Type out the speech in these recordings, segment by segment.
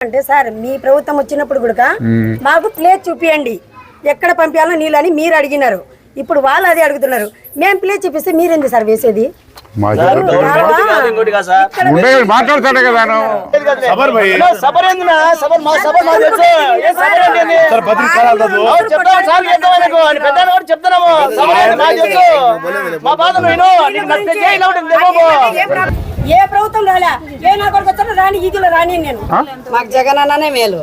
అంటే సార్ మీ ప్రభుత్వం వచ్చినప్పుడు కూడా మాకు ప్లేస్ చూపియండి. ఎక్కడ పంపించాలో నీళ్ళని మీరు అడిగినారు. ఇప్పుడు వాళ్ళు అదే అడుగుతున్నారు. మేము ప్లేస్ చూపిస్తే మీరేంది సార్ వేసేది? అని? అని. చెప్తున్నాము. ఏ ప్ర- ఏ ప్రభుత్వం రాలే? ఏ నా కొడుకు వచ్చారో రాని ఈదులో రాని నేను. మాకు జగన్ అన్ననే మేలు.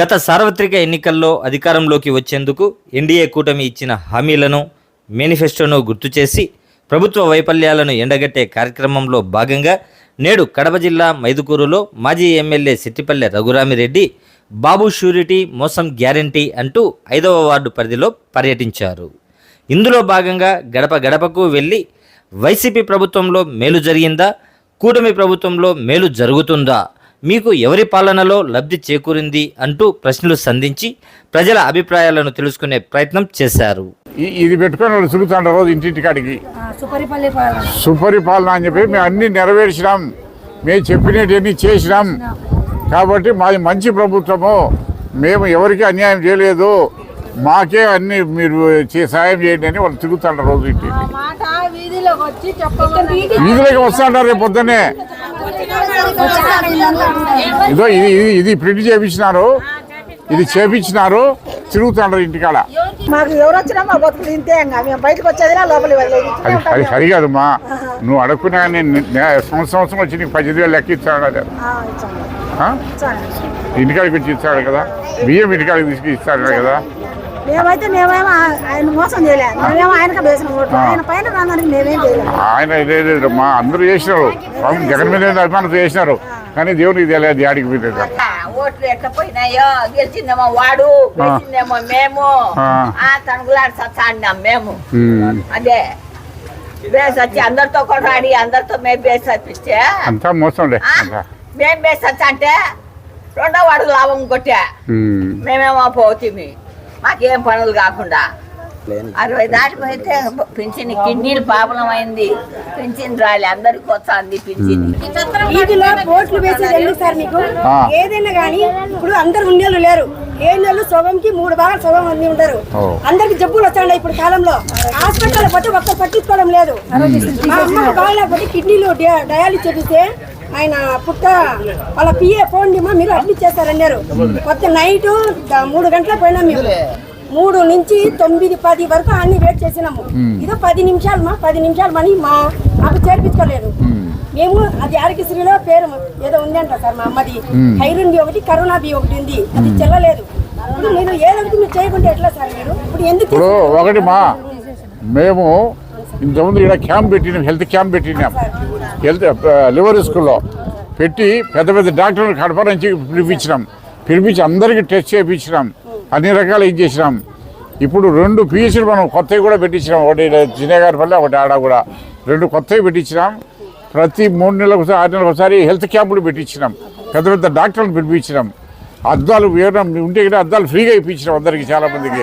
గత సార్వత్రిక ఎన్నికల్లో అధికారంలోకి వచ్చేందుకు ఎన్డీఏ కూటమి ఇచ్చిన హామీలను మేనిఫెస్టోను గుర్తు చేసి ప్రభుత్వ వైఫల్యాలను ఎండగట్టే కార్యక్రమంలో భాగంగా నేడు కడప జిల్లా మైదుకూరులో మాజీ ఎమ్మెల్యే సిట్టిపల్లె రఘురామిరెడ్డి బాబు షూరిటీ మోసం గ్యారంటీ అంటూ ఐదవ వార్డు పరిధిలో పర్యటించారు. ఇందులో భాగంగా గడప గడపకు వెళ్ళి వైసీపీ ప్రభుత్వంలో మేలు జరిగిందా? కూటమి ప్రభుత్వంలో మేలు జరుగుతుందా? మీకు ఎవరి పాలనలో లబ్ధి చేకూరింది అంటూ ప్రశ్నలు సంధించి ప్రజల అభిప్రాయాలను తెలుసుకునే ప్రయత్నం చేశారు. ఇది పెట్టుకొని వాళ్ళు రోజు ఇంటింటికాడికి సుపరిపాలన అని చెప్పి మేము అన్ని నెరవేర్చినాం. మేము చెప్పినవన్నీ చేసినాం. కాబట్టి మాది మంచి ప్రభుత్వము. మేము ఎవరికి అన్యాయం చేయలేదు. మాకే అన్ని మీరు చే- సాయం చేయండి అని వాళ్ళు తిరుగుతాంటారు రోజు ఇంటి వీధిలోకి వస్తాంటారు రేపు పొద్దున్నే. ఇదో ఇది ఇది- ఇది ప్రింట్ చేపించినారు. ఇది చేపించినారు. తిరుగుతాంటారు ఇంటికాడ. మాకు ఎవరు వచ్చినా మా బతుకులు ఇంతే మేము బయటకు వచ్చేది అది అది సరికాదమ్మా నువ్వు అడుక్కున్నా నేను సంవత్సరం సంవత్సరం వచ్చి నీకు పద్దెనిమిది వేలు లెక్క కదా. ఆ? ఇంటికాడికి వచ్చి ఇస్తాడు కదా. బియ్యం ఇంటికాడికి తీసుకు ఇస్తాడు కదా. మేమైతే మేమేమో ఆయన మోసం చేయలేదు మేమేమో ఆయనకు వేసిన ఓట్లు ఆయన పైన రాందానికి మేమేం చేయలేదు ఆయన లేదమ్మా అందరూ చేసినారు. పాపం జగన్ మీద అభిమానంతో చేసినారు. కానీ దేవునికి తెలియదు ఆడికి పోయింది ఓట్లు ఎట్లా పోయినాయో గెలిచిందేమో వాడు గెలిచిందేమో మేము. ఆ. తణుకులాడి సత్తాడినాం మేము. అదే. బేస్ వచ్చి అందరితో కొట్లాడి అందరితో మేము బేస్ వచ్చిస్తే అంతా మోసంలే. అంతా. మేము బేస్ వచ్చి అంటే రెండో వాడు లాభం కొట్టా. మేమేమో పోతుంది మాకేం పనులు కాకుండా అరవై దాటిపోయితే పింఛన్ కిడ్నీలు ప్రాబ్లం అయింది పింఛన్ రాలి అందరికి వస్తుంది పింఛన్. వేసేది ఎందుకు సార్ మీకు. ఏదైనా కానీ ఇప్పుడు అందరు ఉండేళ్ళు లేరు. ఏళ్ళు శోభంకి మూడు భాగాలు శోభం మంది ఉంటారు. అందరికి జబ్బులు వస్తాయి ఇప్పుడు కాలంలో. హాస్పిటల్ పోతే ఒక్కరు పట్టించుకోవడం లేదు. మా అమ్మ బాగాలేకపోతే కిడ్నీలు చేపిస్తే ఆయన పుట్ట వాళ్ళ పిఏ ఫోన్ డిమా మీరు అడ్మిట్ చేస్తారన్నారు కొత్త నైట్ మూడు గంటలకు పోయినాం మేము. మూడు నుంచి తొమ్మిది పది వరకు అన్ని వెయిట్ చేసినాము. ఇదో పది నిమిషాలు మా పది నిమిషాలు మనీ మా మాకు చేర్పించుకోలేదు. మేము. అది ఆరోగ్యశ్రీలో పేరు ఏదో ఉందంట సార్ మా అమ్మది. హైరుంది ఒకటి కరోనాది ఒకటి ఉంది. అది చెల్లలేదు. ఇప్పుడు మీరు ఏదొకటి మీరు చేయకుంటే ఎట్లా సార్ మీరు? ఇప్పుడు ఎందుకు ఇప్పుడు ఒకటి మా మేము ఇంతకుముందు ఇక్కడ క్యాంప్ పెట్టినాం హెల్త్ క్యాంప్ పెట్టినాం. హెల్త్ లివర్ స్కూల్లో పెట్టి పెద్ద పెద్ద డాక్టర్లు కడప నుంచి పిలిపించినాం. పిలిపించి అందరికీ టెస్ట్ చేయించినాం. అన్ని రకాలు ఇది చేసినాం? ఇప్పుడు రెండు పిహెచ్లు మనం కొత్తవి కూడా పెట్టించినాం. ఒకటి జినేగారి పల్లె ఒకటి ఆడ కూడా రెండు కొత్తవి పెట్టించినాం. ప్రతి మూడు నెలలకు ఒకసారి ఆరు నెలలకు ఒకసారి హెల్త్ క్యాంపులు పెట్టించినాం. పెద్ద పెద్ద డాక్టర్లు పిలిపించినాం. అద్దాలు వేయడం ఉంటే కూడా అద్దాలు ఫ్రీగా ఇప్పించినాం అందరికి చాలా మందికి?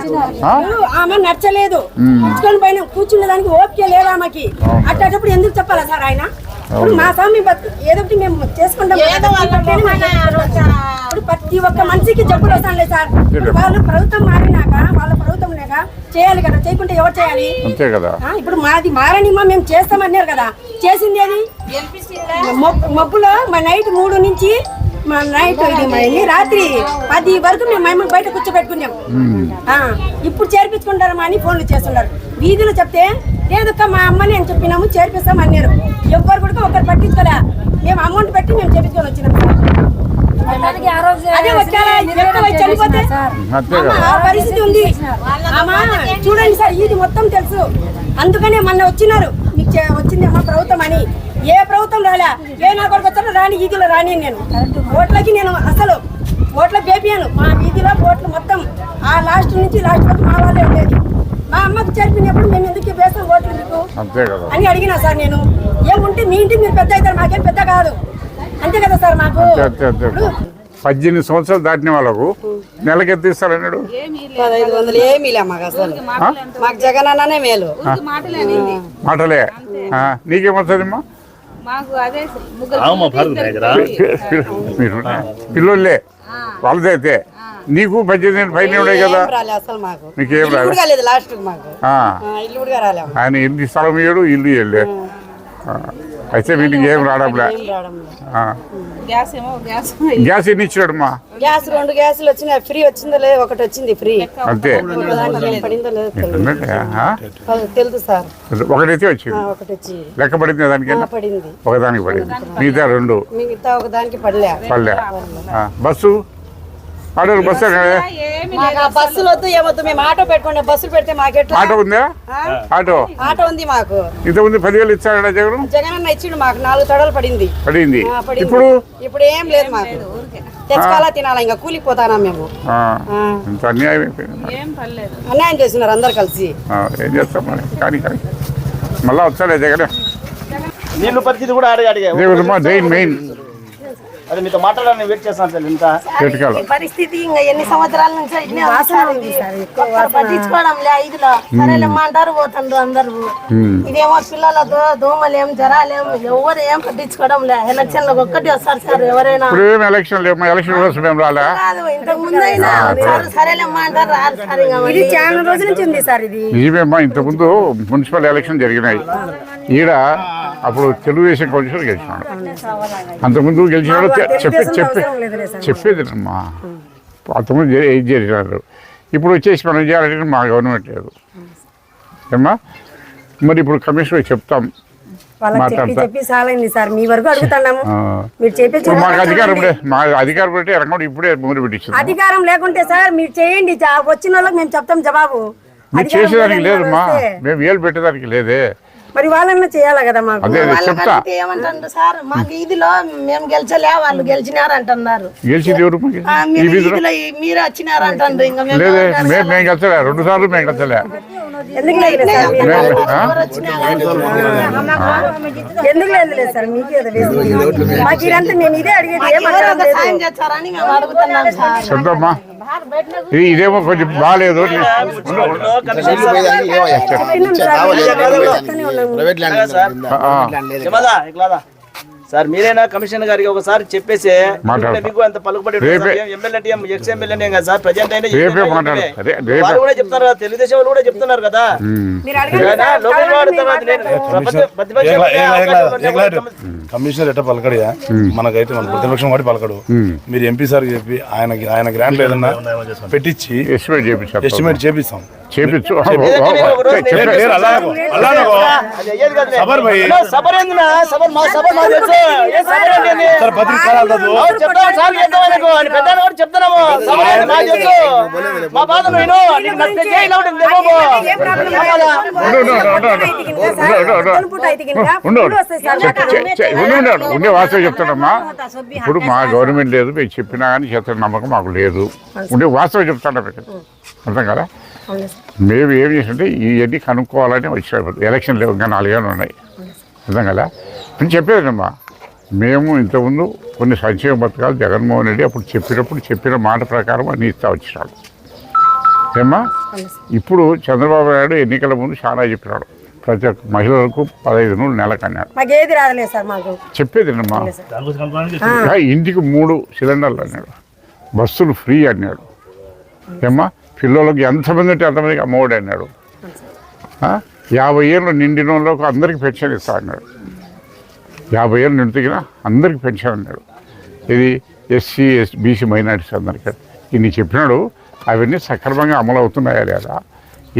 ఆమె నచ్చలేదు. కూర్చుకొని పైన కూర్చునే దానికి ఓపిక లేదు ఆమెకి. అట్టేటప్పుడు ఎందుకు చెప్పాలా సార్ ఆయన? మా స్వామి ఏదో ఒకటి మేము చేసుకుంటాం ఇప్పుడు ప్రతి ఒక్క మనిషికి జబ్బులు వస్తానులే సార్. వాళ్ళు ప్రభుత్వం మారినాక వాళ్ళ ప్రభుత్వం లేక చేయాలి కదా చేయకుంటే ఎవరు చేయాలి? అంతే కదా. ఆ, ఇప్పుడు మాది మారనిమా మేము చేస్తామన్నారు కదా. చేసింది మబ్- మబ్బులో మా నైట్ మూడు నుంచి మా నైట్ ఇది రాత్రి పది వరకు మేము మేము బయట కూర్చోబెట్టుకున్నాం. ఆ, ఇప్పుడు చేర్పించుకుంటారమ్మా అని ఫోన్లు చేస్తున్నారు. వీధిలో చెప్తే లేదక్క మా అమ్మని అని చెప్పినాము చేర్పిస్తాం అన్నారు. ఎవ్వరు కూడా ఒకరు పట్టించుకోలే. మేము అమౌంట్ పెట్టి మేము చేపించుకొని వచ్చినాం పరిస్థితి ఉంది. అమ్మా చూడండి సార్ ఇది మొత్తం తెలుసు. అందుకనే మొన్న వచ్చినారు. మీకు వచ్చింది అమ్మా ప్రభుత్వం అని. ఏ ప్రభుత్వం రాలే. ఏ నా కొడుకు వచ్చారో రాని వీధిలో రాని నేను. ఓట్లకి నేను అసలు ఓట్లకు వేపియాను మా వీధిలో ఓట్లు మొత్తం. ఆ లాస్ట్ నుంచి లాస్ట్ వరకు మా వాళ్ళే ఉండేది. మా అమ్మకు చేర్పినప్పుడు మేము ఎందుకు వేస్తాం ఓట్లు మీకు అంతే కదా అని అడిగినా సార్ నేను ఏముంటే మీ ఇంటికి మీరు పెద్ద అవుతారు మాకేం పెద్ద కాదు అంతే కదా సార్ మాకు పద్దెనిమిది సంవత్సరాలు దాటిన వాళ్ళకు నెలకి ఎంత ఇస్తారన్నాడు పదహైదు వందలు ఏమీ మాకు అసలు మాకు జగన్ అన్ననే మేలు మాటలే ఆ, నీకేమొస్తుందమ్మా మాకు అదే ముగ్గురు ఆమా పడదు దగ్గర పి- పి- మీరు పిల్లోళ్ళే వాళ్ళదైతే నీకు పద్దెనిమిది పైన ఉన్నాయి కదా. రాలే అసలు మాకు. నీకేం కాలేదు లాస్ట్ మాకు. ఆ, ఆ, ఇల్లు కూడా రాలేము ఆయన ఇల్లు స్థలం ఇయ్యడు ఇల్లు ఇయ్యలే. అయితే వీళ్ళకి ఏం రావడంలే రావడం లేదు. ఆ. గ్యాస్ ఏమో గ్యాస్ గ్యాస్ ఎన్ని ఇచ్చాడమ్మా గ్యాస్ రెండు గ్యాసులు వచ్చినాయి. ఫ్రీ వచ్చిందో లేదు ఒకటి వచ్చింది ఫ్రీ. అంతే. దానికి పడిందో లేదో తెలియదు. ఏంటంటే, ఆ? తెలుసు సార్. ఒకటైతే ఆ, వచ్చింది ఒకటి వచ్చింది. లెక్క పడింది దానికి పడింది. ఒకదానికి పడింది. మిగతా రెండు. మిగతా ఒక దానికి పడలే. పల్లె ఆ, బస్సు? ఆటోలు బస్సు మాకు ఆ బస్సులు వద్దు ఏమొద్దు మేము ఆటో పెట్టుకుంటే బస్సులు పెడితే మాకెట్లా ఆటో ఉందా? ఆటో? ఆటో ఉంది మాకు. ఇంతకుముందు పదివేలు ఇచ్చాడా జగన్ జగన్? అన్న ఇచ్చిండు మాకు నాలుగు తడలు పడింది. పడింది. ఇప్పుడు? ఇప్పుడు ఏం లేదు మాకు. తెచ్చుకోవాలా తినాలా ఇంకా కూలిపోతానా మేము. ఇంత అన్యాయం అన్యాయం చేస్తున్నారు అందరు కలిసి. ఆ, ఏం చేస్తాం మరి? కానీ కానీ. మళ్ళా వచ్చాడే జగన్. నీళ్ళు పరిస్థితి కూడా అడిగి అడిగా దేవుడు మా డ్రైన్ మెయిన్. అదే మీతో మాట్లాడాలని వెయిట్ చేస్తాను సార్ ఇంత. పరిస్థితి ఇంకా ఎన్ని సంవత్సరాల నుంచి ఇట్నే ఉంది సార్ ఇది. ఒక్కరు పట్టించుకోవడం లే ఇదిలో సరేలేమ్మా అంటారు పోతుండ్రు అందరు. ఇదేమో పిల్లలతో దోమలేం జ్వరాలేం ఎవరు ఏం పట్టించుకోవడం లే ఎలక్షన్లకు ఒక్కటి వస్తారు సార్ ఎవరైనా. ఇప్పుడు ఏం ఎలక్షన్ లేవు మా ఎలక్షన్ కోసం మేము రాలే. కాదు ఇంతకు ముందు సరేలేమ్మా అంటారు రారు సార్ ఇంకా ఇది చాలా రోజుల నుంచి ఉంది సార్ ఇది. నిజమేమ్మా ఇంతకుముందు మున్సిపల్ ఎలక్షన్ జరిగినాయి. ఈడ అప్పుడు తెలుగుదేశం కౌన్సిలర్ గెలిచినాడు. అంతకుముందు గెలిచినాడు చెప్పి చెప్పి చెప్పేది అమ్మా అంతకుముందు ఏం చేసినారు ఇప్పుడు వచ్చేసి మనం చేయాలంటే మా గవర్నమెంట్ లేదు. ఏమ్మా? మరి ఇప్పుడు కమిషనర్ చెప్తాం. మాకు అధికారం మా అధికారం పెట్టి ఎరగడం. ఇప్పుడే మూడు పెట్టించింది అధికారం లేకుంటే సార్ మీరు చేయండి. వచ్చిన వాళ్ళకి మేము చెప్తాం జవాబు. మీరు చేసేదానికి లేదమ్మా. మేము ఏళ్ళు పెట్టేదానికి లేదే. మరి వాళ్ళన్నా చేయాలి కదా మాకు? వాళ్ళకంటే ఏమంటారు సార్. మాకు ఇదిలో మేము గెలిచలే వాళ్ళు గెలిచినారు అంటున్నారు గెలిచింది ఎవరు మాకు? ఆ, ఈ మీరు వీధిలో? ఇదిలో ఈ- మీరు వచ్చినారు అంటారు ఇంకా మేము లేదే మేము మేము గెలిచలే రెండు సార్లు మేము గెలిచలే. ఎందుకు లేదు సార్? మీరు? మేము ఆ? ఎందుకు లేదు లేదు సార్? మీకు ఏదో వేసింది. మాకు ఇదంతా మేము ఇదే అడిగేది ఎవరో ఏమన్నా ఒక సాయం చేస్తారని మేము అడుగుతున్నాం సార్. చెప్తామ్మా ఇది ఇదేమో కొంచెం బాగాలేదు ప్రైవేట్ ల్యాండ్ సార్ మీరైనా కమిషనర్ గారికి ఒకసారి చెప్పేసి. మీకు అంత పలుకుబడి కూడా చెప్తున్నారు కదా తెలుగుదేశం వాళ్ళు కూడా చెప్తున్నారు కదా. కమిషనర్ ఎట్ట పలకడియా మనకైతే మన ప్రతిపక్షం వాడి పలకడు. మీరు ఎంపీ సార్ చెప్పి ఆయనకి ఆయన గ్రాంట్ ఏదన్నా పెట్టించి ఎస్టిమేట్ చేపిస్తాం. చేపించు. సబర్ సబర్? సబర్ మా మాకు? సార్ కాదు సార్. అని కూడా చెప్తున్నాము. మాకు. మా బాధ. నీకు? ఉండు, వాస్తవం చెప్తానమ్మా ఇప్పుడు మా గవర్నమెంట్ లేదు మేము చెప్పినా కానీ చేస్తున్న నమ్మకం మాకు లేదు. ఉండే వాస్తవం చెప్తాను మీకు. అర్థం కదా? మేము ఏం చేస్తుంటే ఇవన్నీ కనుక్కోవాలని వచ్చాము ఎలక్షన్ లేవు ఇంకా నాలుగేళ్ళు ఉన్నాయి. అర్థం కదా? నేను చెప్పేదమ్మా మేము ఇంతకుముందు కొన్ని సంక్షేమ పథకాలు జగన్మోహన్ రెడ్డి అప్పుడు చెప్పినప్పుడు చెప్పిన మాట ప్రకారం అన్ని ఇస్తా వచ్చినాడు. ఏమ్మా? ఇప్పుడు చంద్రబాబు నాయుడు ఎన్నికల ముందు చాలా చెప్పినాడు. ప్రతి ఒక్క మహిళలకు పదహైదు నూరు నెలకు అన్నాడు మాకు. ఏది రాదలేదు సార్. మాకు చెప్పేదేనమ్మా ఇంకా ఇంటికి మూడు సిలిండర్లు అన్నాడు. బస్సులు ఫ్రీ అన్నాడు. ఏమ్మా? పిల్లలకి ఎంతమంది ఉంటే అంతమందికి అమ్మఒడి అన్నాడు. ఆ? యాభై ఏళ్ళు నిండిన వాళ్ళకు అందరికి పెన్షన్ ఇస్తా అన్నాడు. యాభై ఏళ్ళు నిండిన అందరికి పెన్షన్ అన్నాడు. ఇది ఎస్సీ ఎస్ బీసీ మైనారిటీస్ అందరికీ. ఇన్ని చెప్పినాడు అవన్నీ సక్రమంగా అమలు అవుతున్నాయా లేదా?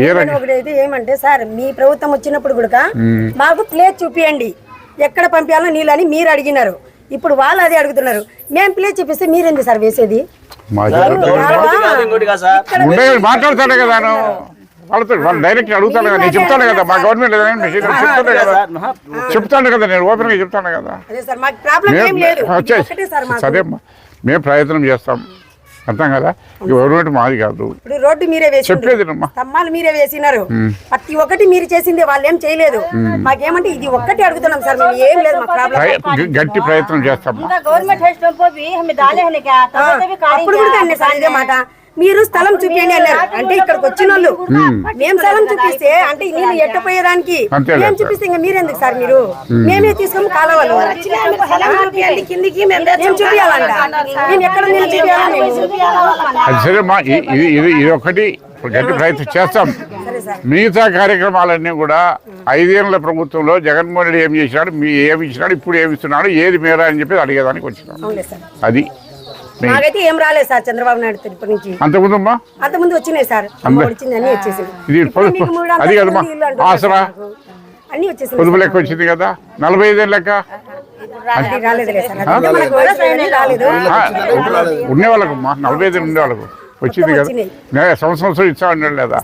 ఏ ఒకటి ఏమంటే సార్ మీ ప్రభుత్వం వచ్చినప్పుడు కూడా మాకు ప్లేస్ చూపియండి. ఎక్కడ పంపించాలో నీళ్ళని మీరు అడిగినారు. ఇప్పుడు వాళ్ళు అదే అడుగుతున్నారు. మేము ప్లేస్ చూపిస్తే మీరేంది సార్ వేసేది? మాట్లాడతాడు కదా. వాళ్ళతో వాళ్ళు డైరెక్ట్ అడుగుతాను కదా నేను చెప్తాను కదా మా గవర్నమెంట్ చెప్తాను కదా చెప్తాను కదా నేను ఓపెన్గా చెప్తాను కదా. సరే మేము ప్రయత్నం చేస్తాం. అర్థం కదా? గవర్నమెంట్ మాది కాదు. రోడ్డు మీరే వేసి చెప్పలేదు స్తంభాలు మీరే వేసినారు. ప్రతి ఒక్కటి మీరు చేసింది వాళ్ళు ఏం చేయలేదు. మాకేమంటే ఇది ఒక్కటి అడుగుతున్నాం సార్ మేము ఏం లేదు గట్టి ప్రయత్నం చేస్తాం. గవర్నమెంట్ అప్పుడు కూడా సార్ ఇదే మాట. మీరు స్థలం చూపించండి అన్నారు. అంటే ఇక్కడికి వచ్చిన వాళ్ళు మేము. స్థలం చూపిస్తే అంటే నీళ్ళు ఎట్టపోయేదానికి మేము చూపిస్తే ఇంకా మీరెందుకు సార్ మీరు? మేమే. తీసుకొని కాలవాలి కిందికి మేము చూపించాలంట మేము ఎక్కడ చూపించాలా ఇది ఇది ఇది ఒకటి గట్టి ప్రయత్నం చేస్తాం. మిగతా కార్యక్రమాలన్నీ కూడా ఐదేళ్ళ ప్రభుత్వంలో జగన్మోహన్ రెడ్డి ఏం చేసినాడు మీ ఏమి ఇచ్చినాడు ఇప్పుడు ఏమి ఇస్తున్నాడు ఏది మేరా అని చెప్పి అడిగేదానికి వచ్చినాం. అవునులే సార్. అది. మాకైతే ఏం రాలేదు సార్ చంద్రబాబు నాయుడు తిరుపతి నుంచి. అంతకుముందమ్మా? అంతకుముందు వచ్చినాయి సార్. వచ్చింది అన్ని వచ్చేసింది. ఆసరా. అన్ని వచ్చేసింది పొదుపు లెక్క వచ్చింది కదా. నలభై ఐదేళ్ళ లెక్క? రాలేదు. ఆ, ఉండే వాళ్ళకమ్మా నలభై ఐదు ఉండే వాళ్ళకు వచ్చింది కదా? సంవత్సరం సంవత్సరం ఇచ్చా ఉన్నాడు లేదా?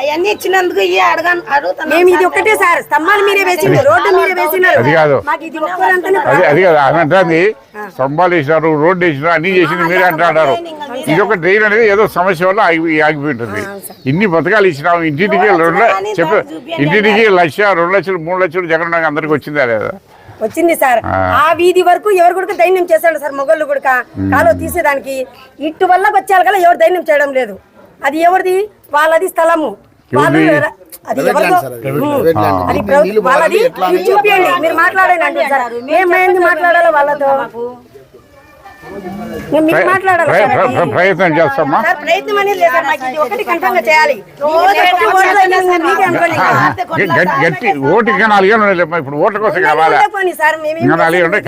అవన్నీ ఇచ్చినందుకు ఇవి అడగ అడుగుతున్నాం మేము ఇది ఒక్కటే సార్. స్తంభాలు మీరే వేసింది రోడ్డు మీరే వేసినారు. అది కాదు. మాకు ఇది ఒక్కరంతనే అది అది కదా అని అంటుంది స్తంభాలు వేసినారు రోడ్డు వేసినారు అన్ని చేసింది మీరే అంటున్నారు ఇది ఒక డ్రైన్ అనేది ఏదో సమస్య వల్ల ఆగి ఆగిపోయి ఉంటుంది ఇన్ని పథకాలు ఇచ్చినాము ఇంటింటికి రెండు చెప్పు ఇంటింటికి లక్ష రెండు లక్షలు మూడు లక్షలు జగన్ అందరికి వచ్చిందా లేదా? వచ్చింది సార్. ఆ. వీధి వరకు ఎవరు కూడా దైన్యం చేశాడు సార్ మొగళ్ళు కూడా కాలువ తీసేదానికి. ఇటు వల్ల వచ్చారు కదా ఎవరు దైన్యం చేయడం లేదు. అది ఎవరిది? వాళ్ళది స్థలము. వాళ్ళు? అది ఎవరిదో వాళ్ళది మీరు చూపియండి మీరు మాట్లాడండి సార్. మేము మాట్లాడాలి వాళ్ళతో. ప్రయత్నం చేస్తామా? ప్రయత్నం అనేది లేదు ఇది ఒకటి కన్ఫర్మ్ చేయాలి. గట్టి- ఓటుకి నాలుగేళ్ళు ఉన్నాయిలేమ్మా ఇప్పుడు ఓట్ల కోసం కావాలా? ఇంకా నాలుగేళ్ళు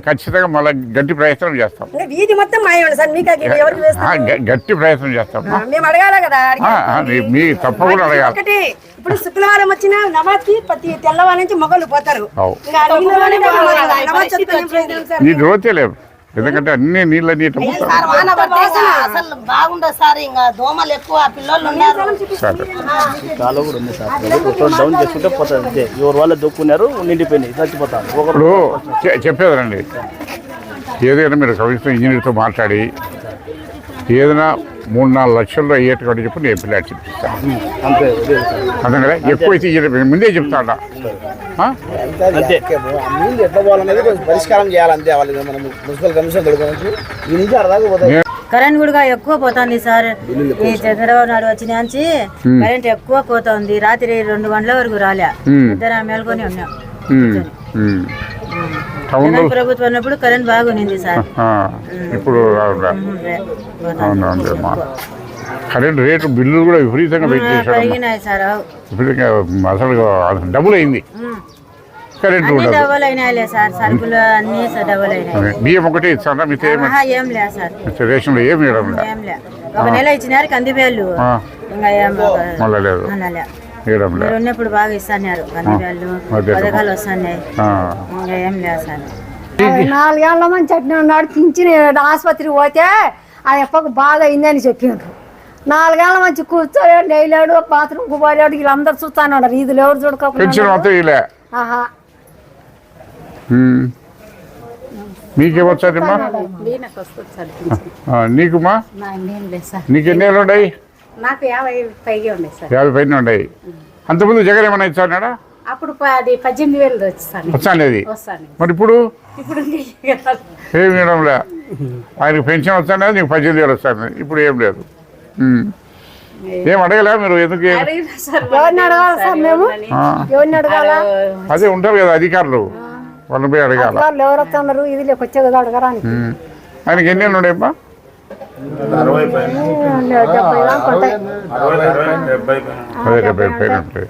ఖచ్చితంగా మళ్ళీ గట్టి ప్రయత్నం చేస్తాం. వీధి మొత్తం మాయండి సార్. మీకు గట్టి ప్రయత్నం చేస్తాం. మేము అడగాల కదా? ఆ, ఆ, మీ- తప్పకుండా అడగాలి. ఇప్పుడు శుక్రవారం వచ్చిన నమాజ్కి ప్రతి తెల్లవారు నుంచి మొగలు పోతారు. అవు. ఇంకా ఆ ఎందుకంటే అన్ని నీళ్ళ నీట సార్ వాన పడితే ఇంకా అసలు బాగుండదు సార్ ఇంకా దోమలు ఎక్కువ పిల్లలు ఉన్నారు. సరే కాలువ కూడా ఉంది సార్. ఒకటి డౌన్ చేసుకుంటే పోతుంది అంతే. ఎవరు వాళ్ళు దొక్కున్నారు నిండిపోయినాయి చచ్చిపోతాను ఒకరు ఇప్పుడు చె- చెప్పేదండి ఏదైనా మీరు కవిత్వం ఇంజనీర్తో మాట్లాడి ఏదైనా మూడు నాలుగు లక్షల్లో అయ్యేట్టుగా చెప్పి నేను పిల్లాడి చెప్పిస్తాను అంతే అదే సార్. అర్థం కదా ఎక్కువైతే. ముందే చెప్తాడా? కరెంట్ కూడా ఎక్కువ పోతుంది సార్. ఈ చంద్రబాబు నాయుడు వచ్చిన నుంచి కరెంట్ ఎక్కువ పోతుంది. రాత్రి రెండు గంటల వరకు రాలే. ఇద్దరు మేల్కొని ఉన్నాం. ప్రభుత్వం ఉన్నప్పుడు కరెంట్ బాగుంది సార్. ఇప్పుడు రావురా. అవును అవునమ్మా కరెంట్ రేటు బిల్లులు కూడా విపరీతంగా అవు. విపరీతంగా అసలు డబుల్ అయింది. కరెంట్ ఉండదు. బియ్యం ఒకటే ఇస్తారా మీతో ఏమి? రేషన్లో ఏమి ఇవ్వడం లే ఏం లే. ఒక నెల ఇచ్చినారు కందిపేళ్ళు. ఆ, ఇంకా ఏం మళ్ళా లేదు. మీరు ఉన్నప్పుడు బాగా ఇస్తున్నారు. కందిపేళ్ళు అదే. పథకాలు వస్తున్నాయి. ఆ. ఇంకా ఏం లేదు సార్ నాలుగేళ్ళ మంది చట్నీ ఉన్నాడు పింఛన్ ఆసుపత్రికి పోతే ఆ ఎప్పకు బాగా అయిందని చెప్పిండ్రు నాలుగేళ్ళ మంచి కూర్చోలేడు లేలేడు బాత్రూమ్కి పోలేడు వీళ్ళందరూ చూస్తాను వీధులు ఎవరు పెన్షన్ చూడకపోతే మీకేమొచ్చాదమ్మా నీకుమా? నీకు ఎన్ని ఏళ్ళు ఉన్నాయి నాకు యాభై పైగా ఉన్నాయి సార్. యాభై పైన ఉన్నాయి. అంతకుముందు జగన్ ఏమైనా ఇచ్చాడా అప్పుడు అది పద్దెనిమిది వేలు వచ్చాను వస్తాను. మరి ఇప్పుడు? ఇప్పుడు ఏమి ఇవ్వడంలే ఆయనకు పెన్షన్ వస్తానే నీకు పద్దెనిమిది వేలు వస్తాయి ఇప్పుడు ఏం లేదు. ఏం? అడగలే మీరు? ఎందుకు ఏం- అదే ఉంటారు కదా అధికారులు. వాళ్ళని పోయి అడగాల? వాళ్ళు ఎవరు వస్తున్నారు? ఇది కదా అడగడానికి. ఉమ్. ఆయనకి ఎన్ని ఉన్నాయమ్మా అరవై డెబ్బై పైన. ఉంటాయి.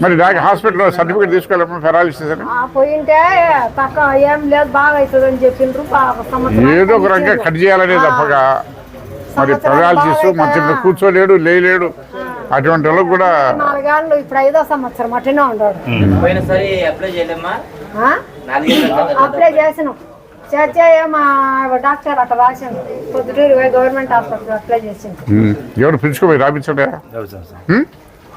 మరి దాకా హాస్పిటల్లో సర్టిఫికేట్ తీసుకోవాలమ్మా పెరాలిసిస్ అని ఆ పోయింటే తక్కువ ఏం లేదు బాగా అవుతుందని చెప్పిండ్రు బాగా సంవత్సరం ఏదో ఒక రకంగా కట్ చేయాలనే తప్పగా మరి పెరాలిసిస్ మంచి కూర్చోలేడు లేలేడు అటువంటి వాళ్ళకు కూడా నాలుగేళ్ళు ఇప్పుడు ఐదో సంవత్సరం అట్టనే ఉన్నాడు? అప్లై చేసినాం. చేస్తే మా డాక్టర్ అట్లా రాసిండు పొద్దుటూరు పోయి గవర్నమెంట్ హాస్పిటల్ అప్లై చేసిండు ఉమ్. ఎవరు పిలుచుకోపోయి రాపించడా?